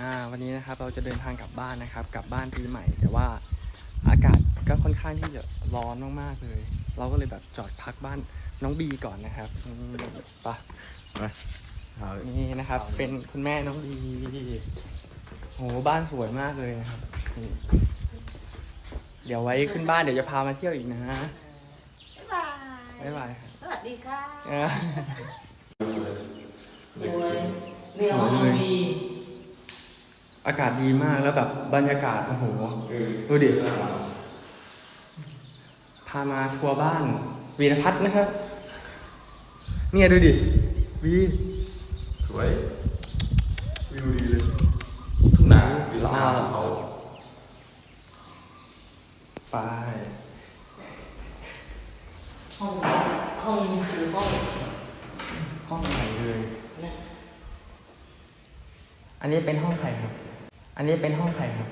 อ่าวันนี้นะครับเราจะเดินทางกลับบ้านนะครับ กลับบ้านปีใหม่ แต่ว่าอากาศก็ค่อนข้างที่จะร้อนมากๆเลย เราก็เลยแบบจอดพักบ้านน้องบีก่อนนะครับอืมไปะเอานี่นะครับ เป็นคุณแม่น้องบีโหบ้านสวยมากเลยนะครับนี่เดี๋ยวไว้ขึ้นบ้านเดี๋ยวจะพามาเที่ยวอีกนะบ๊ายบายบ๊ายบายครับสวัสดีค่ะอ่า สวยเรียวสวยเลยดี อากาศดีมากแล้วแบบบรรยากาศโอ้โหดูดิพามาทัวร์บ้านวีรพัฒน์นะครับ เนี่ยดูดิวีสวยวิวดีเลยทุ่งนาวิวนาเขาไปห้องห้องมีสี่ห้องห้องใหม่เลยนะอันนี้เป็นห้องใครครับ อันนี้เป็นห้องใครครับ